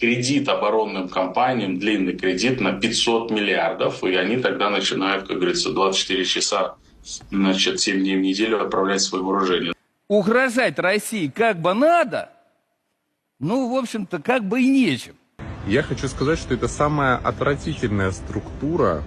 кредит оборонным компаниям, длинный кредит на 500 миллиардов, и они тогда начинают, как говорится, 24 часа, значит, 7 дней в неделю отправлять свои вооружения. Угрожать России как бы надо, ну, в общем-то, как бы и нечем. Я хочу сказать, что это самая отвратительная структура,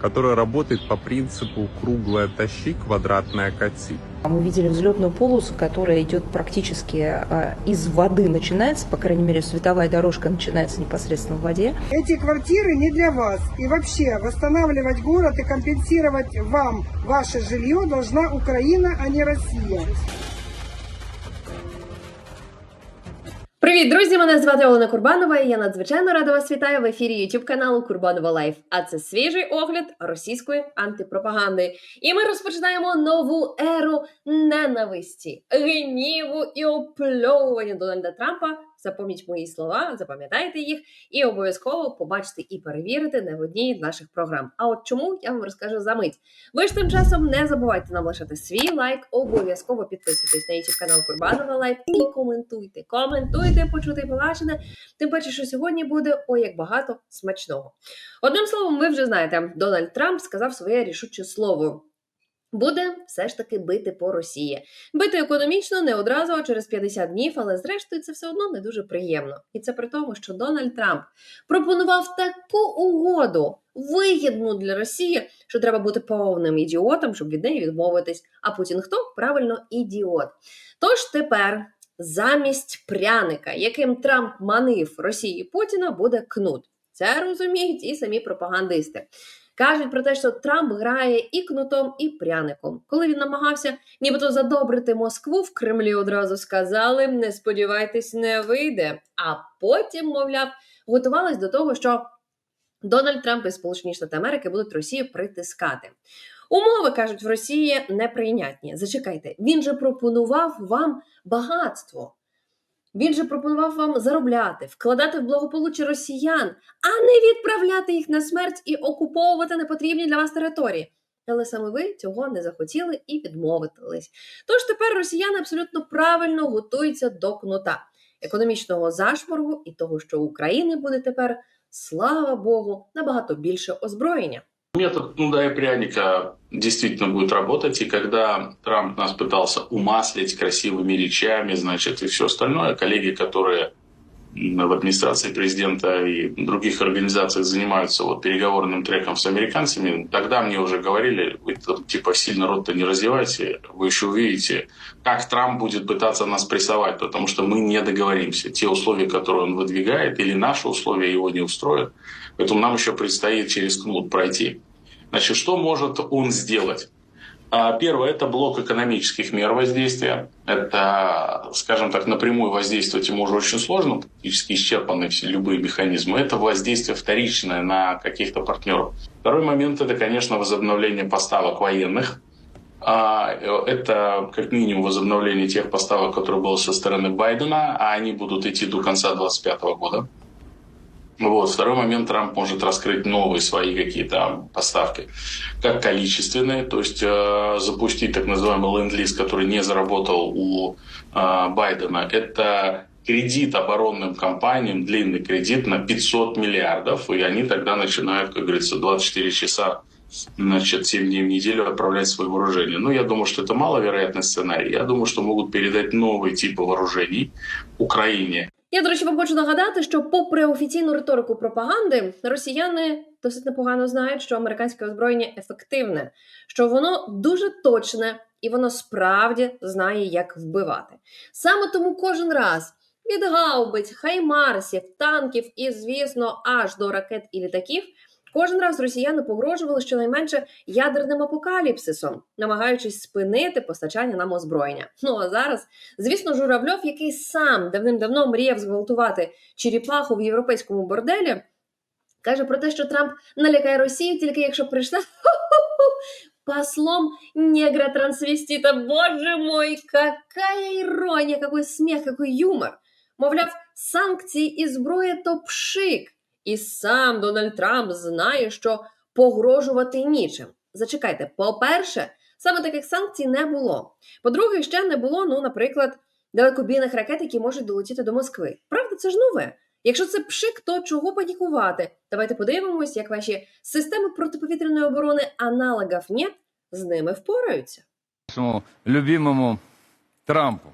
которая работает по принципу «круглая тащи, квадратная кати». Мы видели взлетную полосу, которая идет практически э, из воды, начинается, по крайней мере, световая дорожка начинается непосредственно в воде. Эти квартиры не для вас. И вообще восстанавливать город и компенсировать вам ваше жилье должна Украина, а не Россия. Привіт, друзі! Мене звати Олена Курбанова. і Я надзвичайно рада вас вітаю в ефірі YouTube каналу Курбанова Лайф. А це свіжий огляд російської антипропаганди. І ми розпочинаємо нову еру ненависті, гніву і опльовування Дональда Трампа. Запомніть мої слова, запам'ятайте їх і обов'язково побачите і перевірите не в одній з наших програм. А от чому я вам розкажу за мить. Ви ж тим часом не забувайте нам лишати свій лайк, обов'язково підписуйтесь на YouTube канал Курбанова Лайф і коментуйте. Коментуйте, почути і побачене. Тим паче, що сьогодні буде ой як багато смачного. Одним словом, ви вже знаєте, Дональд Трамп сказав своє рішуче слово. Буде все ж таки бити по Росії. Бити економічно не одразу, а через 50 днів, але зрештою це все одно не дуже приємно. І це при тому, що Дональд Трамп пропонував таку угоду, вигідну для Росії, що треба бути повним ідіотом, щоб від неї відмовитись. А Путін хто? Правильно, ідіот. Тож тепер замість пряника, яким Трамп манив Росії Путіна, буде кнут. Це розуміють і самі пропагандисти. Кажуть про те, що Трамп грає і кнутом, і пряником. Коли він намагався нібито задобрити Москву, в Кремлі одразу сказали: не сподівайтесь, не вийде. А потім, мовляв, готувались до того, що Дональд Трамп і Сполучені Штати Америки будуть Росію притискати. Умови кажуть в Росії неприйнятні. Зачекайте, він же пропонував вам багатство. Він же пропонував вам заробляти, вкладати в благополуччя росіян, а не відправляти їх на смерть і окуповувати непотрібні для вас території. Але саме ви цього не захотіли і відмовитись. Тож тепер росіяни абсолютно правильно готуються до кнута економічного зашморгу і того, що України буде тепер, слава Богу, набагато більше озброєння. Метод «ну и пряника» действительно будет работать, и когда Трамп нас пытался умаслить красивыми речами, значит, и все остальное, коллеги, которые в администрации президента и других организациях занимаются вот переговорным треком с американцами, тогда мне уже говорили, вы типа сильно рот-то не раздевайте, вы еще увидите, как Трамп будет пытаться нас прессовать, потому что мы не договоримся. Те условия, которые он выдвигает, или наши условия его не устроят. Поэтому нам еще предстоит через кнут пройти. Значит, что может он сделать? А, Первое – это блок экономических мер воздействия. Это, скажем так, напрямую воздействовать ему уже очень сложно, практически исчерпаны все любые механизмы. Это воздействие вторичное на каких-то партнеров. Второй момент – это, конечно, возобновление поставок военных. А, Это как минимум возобновление тех поставок, которые было со стороны Байдена, а они будут идти до конца 2025 года. Вот. Второй момент, Трамп может раскрыть новые свои какие-то поставки, как количественные, то есть э, запустить так называемый ленд-лиз, который не заработал у э, Байдена. Это кредит оборонным компаниям, длинный кредит на 500 миллиардов, и они тогда начинают, как говорится, 24 часа значит, 7 дней в неделю отправлять свои вооружения. Ну, я думаю, что это маловероятный сценарий. Я думаю, что могут передать новые типы вооружений Украине. Я, до речі, вам хочу нагадати, що, попри офіційну риторику пропаганди, росіяни досить непогано знають, що американське озброєння ефективне, що воно дуже точне і воно справді знає, як вбивати. Саме тому кожен раз від гаубиць, хаймарсів, танків і, звісно, аж до ракет і літаків. Кожен раз росіяни погрожували щонайменше ядерним апокаліпсисом, намагаючись спинити постачання нам озброєння. Ну а зараз, звісно, Журавльов, який сам давним-давно мріяв зґвалтувати черепаху в європейському борделі, каже про те, що Трамп налякає Росію, тільки якщо прийшла послом негра-трансвестита. Боже мой, какая ирония, какой смех, какой юмор. Мовляв, санкції і зброя то пшик. І сам Дональд Трамп знає, що погрожувати нічим. Зачекайте, по-перше, саме таких санкцій не було. По-друге, ще не було, ну, наприклад, далекобійних ракет, які можуть долетіти до Москви. Правда, це ж нове. Якщо це пшик, то чого панікувати? Давайте подивимось, як ваші системи протиповітряної оборони аналогів НЕТ з ними впораються. Нашему любимому Трампу.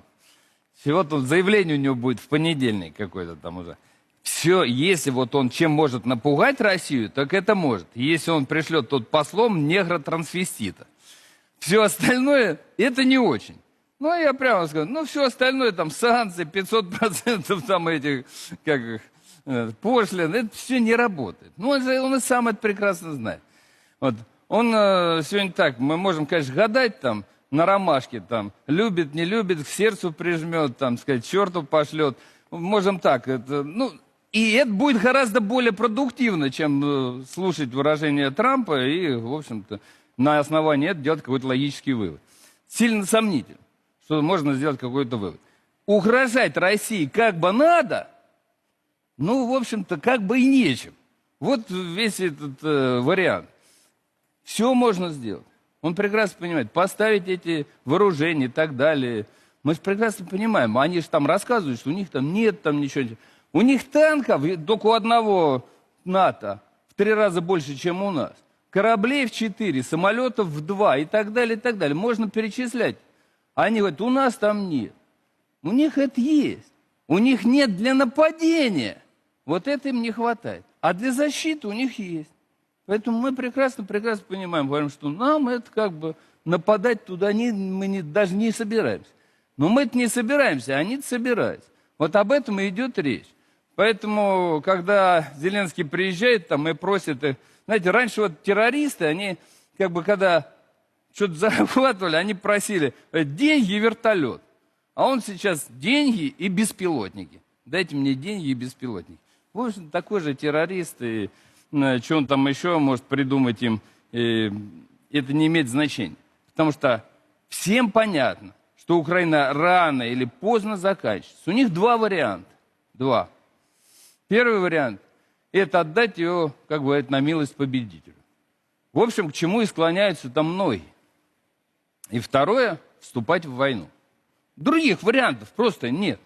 Всего тут заявление у него будет в понедельник какой-то там уже. Все, если вот он чем может напугать Россию, так это может. Если он пришлет тут послом негра-трансвестита. Все остальное, это не очень. Ну, я прямо скажу, ну, все остальное, там, санкции, 500% там этих, как их, э, пошлин, это все не работает. Ну, он, он и сам это прекрасно знает. Вот, он э, сегодня так, мы можем, конечно, гадать там, на ромашке, там, любит, не любит, к сердцу прижмет, там, сказать, черту пошлет. Можем так, это, ну, и это будет гораздо более продуктивно, чем э, слушать выражения Трампа и, в общем-то, на основании этого делать какой-то логический вывод. Сильно сомнительно, что можно сделать какой-то вывод. Угрожать России как бы надо, ну, в общем-то, как бы и нечем. Вот весь этот э, вариант. Все можно сделать. Он прекрасно понимает, поставить эти вооружения и так далее. Мы же прекрасно понимаем, они же там рассказывают, что у них там нет там ничего. У них танков только у одного НАТО в три раза больше, чем у нас. Кораблей в четыре, самолетов в два и так далее, и так далее. Можно перечислять. Они говорят, у нас там нет. У них это есть. У них нет для нападения. Вот это им не хватает. А для защиты у них есть. Поэтому мы прекрасно, прекрасно понимаем, говорим, что нам это как бы нападать туда не, мы не, даже не собираемся. Но мы это не собираемся, а они собираются. Вот об этом и идет речь. Поэтому, когда Зеленский приезжает там и просит, э, знаете, раньше вот террористы, они как бы когда что-то захватывали, они просили э, деньги и вертолет. А он сейчас деньги и беспилотники. Дайте мне деньги и беспилотники. В общем, такой же террорист, и э, что он там еще может придумать им, э, это не имеет значения. Потому что всем понятно, что Украина рано или поздно заканчивается. У них два варианта. Два. Первый вариант – это отдать ее, как говорят, на милость победителю. В общем, к чему и склоняются там многие. И второе – вступать в войну. Других вариантов просто нет.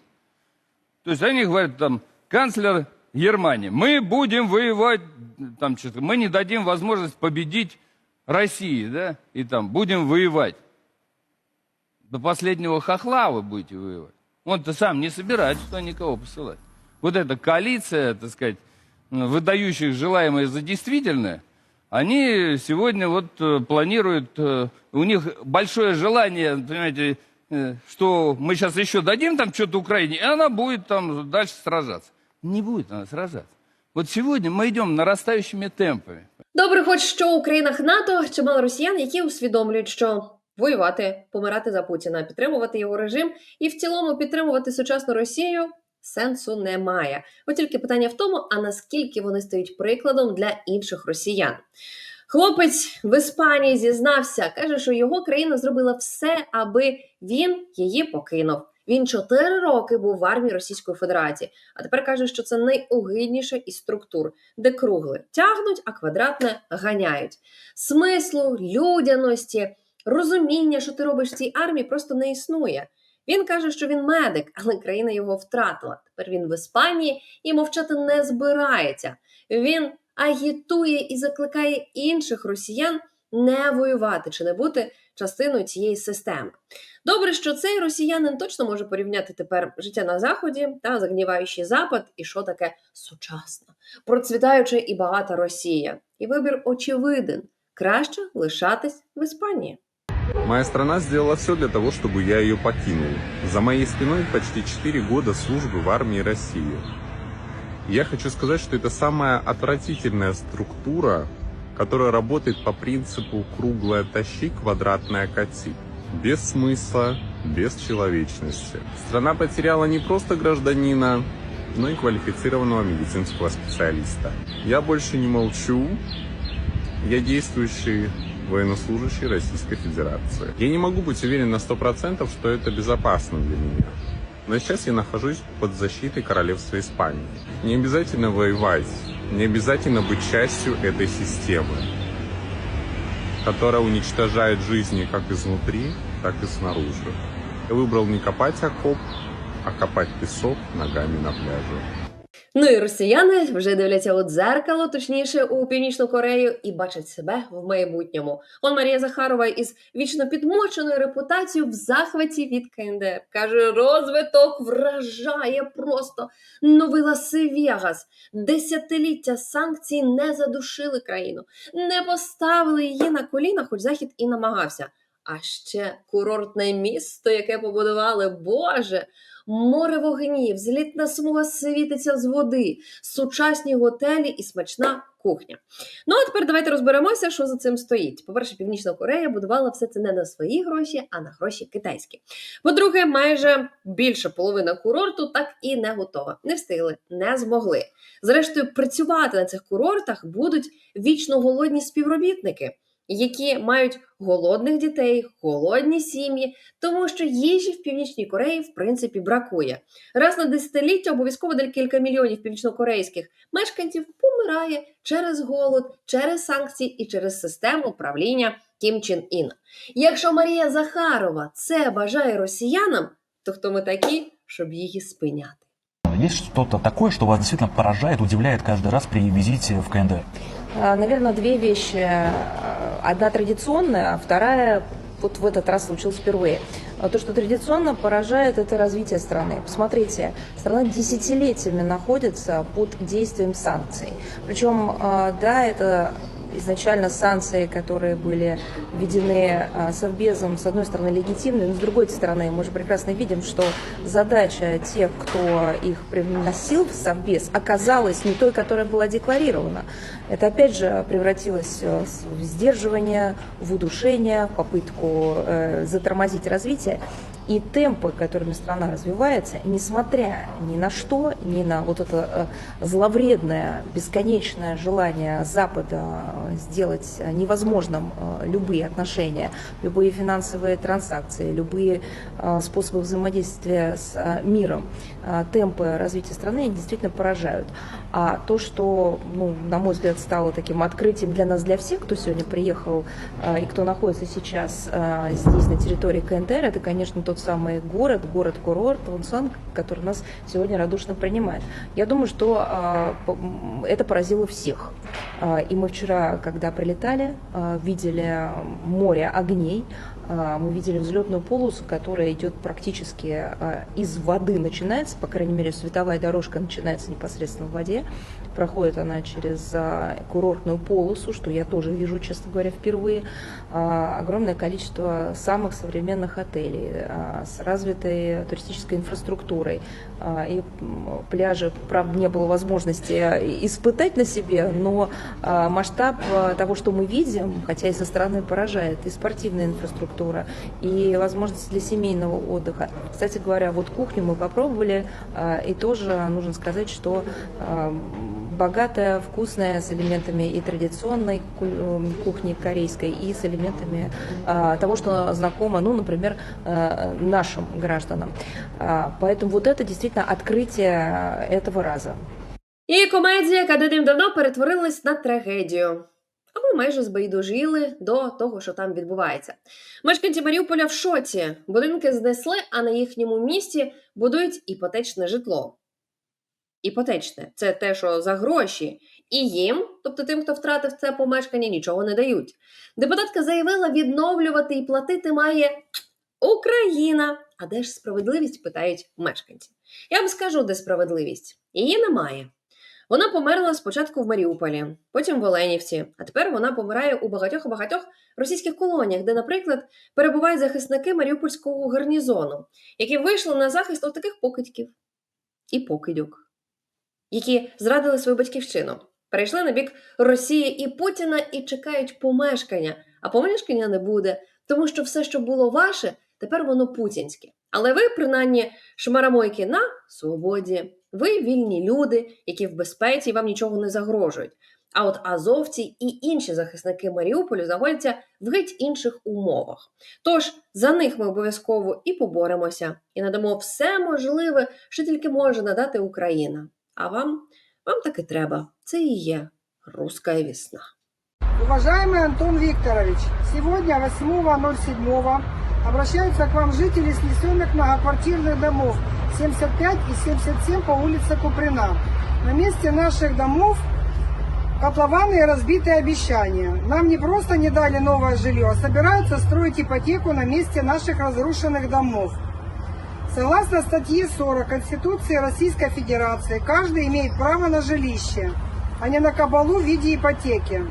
То есть они говорят, там, канцлер Германии, мы будем воевать, там, что-то, мы не дадим возможность победить России, да, и там, будем воевать. До последнего хохла вы будете воевать. Он-то сам не собирается никого посылать Вот эта коалиция, так сказать, выдающих желаемое за действительное, они сегодня вот э, планируют, э, у них большое желание, понимаете, э, что мы сейчас еще дадим там что-то Украине, и она будет там дальше сражаться. Не будет она сражаться. Вот сегодня мы идем нарастающими темпами. Добре, хоч що у країнах НАТО чимало росіян, які усвідомлюють, що воювати, помирати за Путіна, підтримувати його режим і в цілому підтримувати сучасну Росію сенсу немає. От тільки питання в тому, а наскільки вони стають прикладом для інших росіян. Хлопець в Іспанії зізнався, каже, що його країна зробила все, аби він її покинув. Він чотири роки був в армії Російської Федерації, а тепер каже, що це найогидніша із структур, де кругле тягнуть, а квадратне ганяють. Смислу, людяності, розуміння, що ти робиш в цій армії, просто не існує. Він каже, що він медик, але країна його втратила. Тепер він в Іспанії і мовчати не збирається. Він агітує і закликає інших росіян не воювати чи не бути частиною цієї системи. Добре, що цей росіянин точно може порівняти тепер життя на заході та загніваючий запад, і що таке сучасна, процвітаюча і багата Росія. І вибір очевиден: краще лишатись в Іспанії. Моя страна сделала все для того, чтобы я ее покинул. За моей спиной почти 4 года службы в армии России. Я хочу сказать, что это самая отвратительная структура, которая работает по принципу «круглая тащи, квадратная кати». Без смысла, без человечности. Страна потеряла не просто гражданина, но и квалифицированного медицинского специалиста. Я больше не молчу. Я действующий военнослужащий Российской Федерации. Я не могу быть уверен на 100%, что это безопасно для меня. Но сейчас я нахожусь под защитой Королевства Испании. Не обязательно воевать, не обязательно быть частью этой системы, которая уничтожает жизни как изнутри, так и снаружи. Я выбрал не копать окоп, а копать песок ногами на пляже. Ну і росіяни вже дивляться у дзеркало, точніше у північну Корею, і бачать себе в майбутньому. Он Марія Захарова із вічно підмоченою репутацією в захваті від КНДР. каже, розвиток вражає просто новий Лас-Вегас. Десятиліття санкцій не задушили країну, не поставили її на коліна, хоч захід і намагався. А ще курортне місто, яке побудували, Боже, море вогнів, злітна смуга світиться з води, сучасні готелі і смачна кухня. Ну а тепер давайте розберемося, що за цим стоїть. По-перше, Північна Корея будувала все це не на свої гроші, а на гроші китайські. По-друге, майже більша половина курорту так і не готова. Не встигли, не змогли. Зрештою, працювати на цих курортах будуть вічно голодні співробітники які мають голодних дітей, голодні сім'ї, тому що їжі в північній Кореї в принципі бракує. Раз на десятиліття обов'язково декілька мільйонів північнокорейських мешканців помирає через голод, через санкції і через систему управління Кім Чен Іна. Якщо Марія Захарова це бажає росіянам, то хто ми такі, щоб її спиняти? Есть что-то такое, что вас действительно поражает, удивляет каждый раз при визите в КНДР? Наверное, две вещи. Одна традиционная, а вторая вот в этот раз случилось впервые. А То, что традиционно поражает, это развитие страны. Посмотрите, страна десятилетиями находится под действием санкций. Причем, а, да, это изначально санкции, которые были введены а, Совбезом, с одной стороны, легитимны, но с другой стороны, мы же прекрасно видим, что задача тех, кто их приносил в Совбез, оказалась не той, которая была декларирована. Это, опять же, превратилось э, в сдерживание, в удушение, в попытку э, затормозить развитие. И темпы, которыми страна развивается, несмотря ни на что, ни на вот это э, зловредное, бесконечное желание Запада э, сделать невозможным э, любые отношения, любые финансовые транзакции, любые способы взаимодействия с миром, темпы развития страны действительно поражают. А то, что, ну, на мой взгляд, стало таким открытием для нас, для всех, кто сегодня приехал и кто находится сейчас здесь, на территории КНДР, это, конечно, тот самый город, город-курорт Лунсан, который нас сегодня радушно принимает. Я думаю, что это поразило всех. И мы вчера, когда прилетали, видели море огней, мы видели взлетную полосу, которая идет практически из воды, начинается, по крайней мере, световая дорожка начинается непосредственно в воде, проходит она через курортную полосу, что я тоже вижу, честно говоря, впервые, огромное количество самых современных отелей с развитой туристической инфраструктурой. И пляжи, правда, не было возможности испытать на себе, но масштаб того, что мы видим, хотя и со стороны поражает, и спортивная инфраструктура, и возможности для семейного отдыха. Кстати говоря, вот кухню мы попробовали, и тоже нужно сказать, что богатая, вкусная, с элементами и традиционной кухни корейской, и с элементами того, что знакомо, ну, например, нашим гражданам. Поэтому вот это действительно открытие этого раза. І комедія, яка давно перетворилась на трагедію. А ми майже збайдужили до того, що там відбувається. Мешканці Маріуполя в шоці. Будинки знесли, а на їхньому місці будують іпотечне житло. Іпотечне це те, що за гроші, і їм, тобто тим, хто втратив це помешкання, нічого не дають. Депутатка заявила, відновлювати і платити має Україна. А де ж справедливість? питають мешканці. Я вам скажу, де справедливість. Її немає. Вона померла спочатку в Маріуполі, потім в Оленівці, а тепер вона помирає у багатьох багатьох російських колоніях, де, наприклад, перебувають захисники Маріупольського гарнізону, які вийшли на захист от таких покидьків і покидьок, які зрадили свою батьківщину, перейшли на бік Росії і Путіна і чекають помешкання, а помешкання не буде, тому що все, що було ваше, тепер воно путінське. Але ви, принаймні, шмарамойки на свободі. Ви вільні люди, які в безпеці і вам нічого не загрожують. А от азовці і інші захисники Маріуполю знаходяться в геть інших умовах. Тож за них ми обов'язково і поборемося, і надамо все можливе, що тільки може надати Україна. А вам, вам так і треба. Це і є руська весна. Уважаемый Антон Викторович, сегодня 8.07 обращаются к вам жители снесенных многоквартирных домов 75 и 77 по улице Куприна. На месте наших домов котлованы и разбитые обещания. Нам не просто не дали новое жилье, а собираются строить ипотеку на месте наших разрушенных домов. Согласно статье 40 Конституции Российской Федерации, каждый имеет право на жилище, а не на кабалу в виде ипотеки.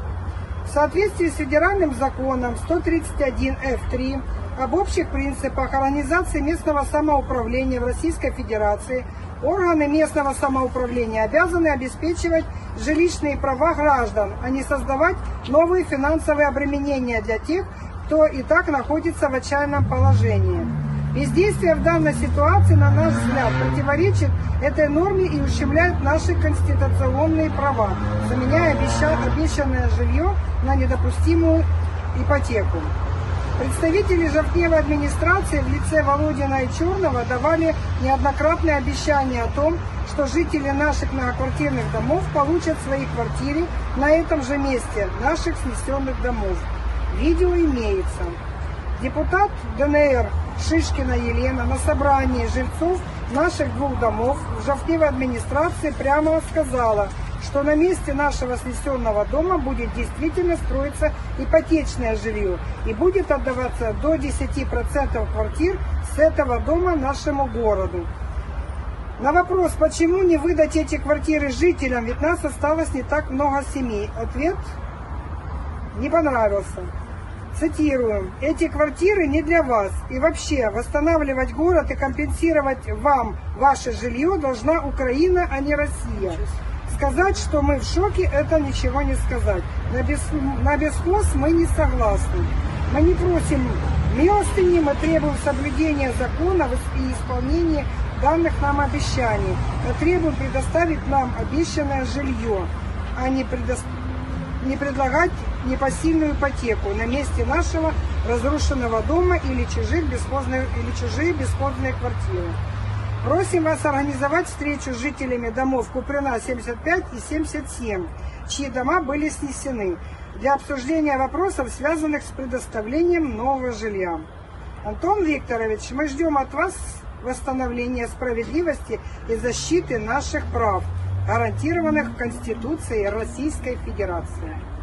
В соответствии с федеральным законом 131F3 об общих принципах организации местного самоуправления в Российской Федерации, органы местного самоуправления обязаны обеспечивать жилищные права граждан, а не создавать новые финансовые обременения для тех, кто и так находится в отчаянном положении. Бездействие в данной ситуации, на наш взгляд, противоречит этой норме и ущемляет наши конституционные права, заменяя обеща- обещанное жилье на недопустимую ипотеку. Представители Жовтневой администрации в лице Володина и Черного давали неоднократные обещания о том, что жители наших многоквартирных домов получат свои квартиры на этом же месте наших снесенных домов. Видео имеется. Депутат ДНР Шишкина Елена на собрании жильцов наших двух домов в Жовтневой администрации прямо сказала, что на месте нашего снесенного дома будет действительно строиться ипотечное жилье и будет отдаваться до 10% квартир с этого дома нашему городу. На вопрос, почему не выдать эти квартиры жителям, ведь нас осталось не так много семей, ответ не понравился. Цитирую. Эти квартиры не для вас. И вообще, восстанавливать город и компенсировать вам ваше жилье должна Украина, а не Россия. Сказать, что мы в шоке, это ничего не сказать. На, бес... на бесхоз мы не согласны. Мы не просим милостыни, мы требуем соблюдения законов и исполнения данных нам обещаний. Мы требуем предоставить нам обещанное жилье, а не предоставить не предлагать непосильную ипотеку на месте нашего разрушенного дома или чужих бесхозных, или чужие бесхозные квартиры. Просим вас организовать встречу с жителями домов Куприна 75 и 77, чьи дома были снесены, для обсуждения вопросов, связанных с предоставлением нового жилья. Антон Викторович, мы ждем от вас восстановления справедливости и защиты наших прав, гарантированных Конституцией Российской Федерации.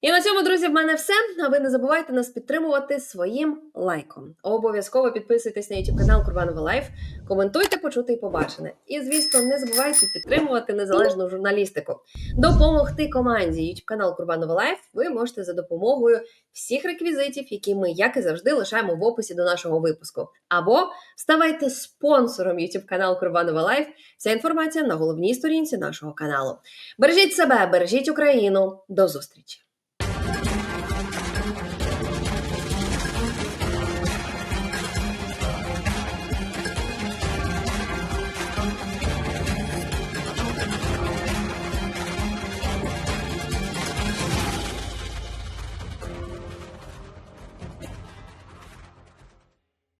І на цьому, друзі, в мене все. А ви не забувайте нас підтримувати своїм лайком. Обов'язково підписуйтесь на YouTube канал Курбанова Лайф, коментуйте, почути і побачене. І, звісно, не забувайте підтримувати незалежну журналістику. Допомогти команді YouTube канал Курбанова Лайф ви можете за допомогою всіх реквізитів, які ми, як і завжди, лишаємо в описі до нашого випуску. Або ставайте спонсором YouTube канал Курбанова Лайф. Вся інформація на головній сторінці нашого каналу. Бережіть себе, бережіть Україну. До зустрічі!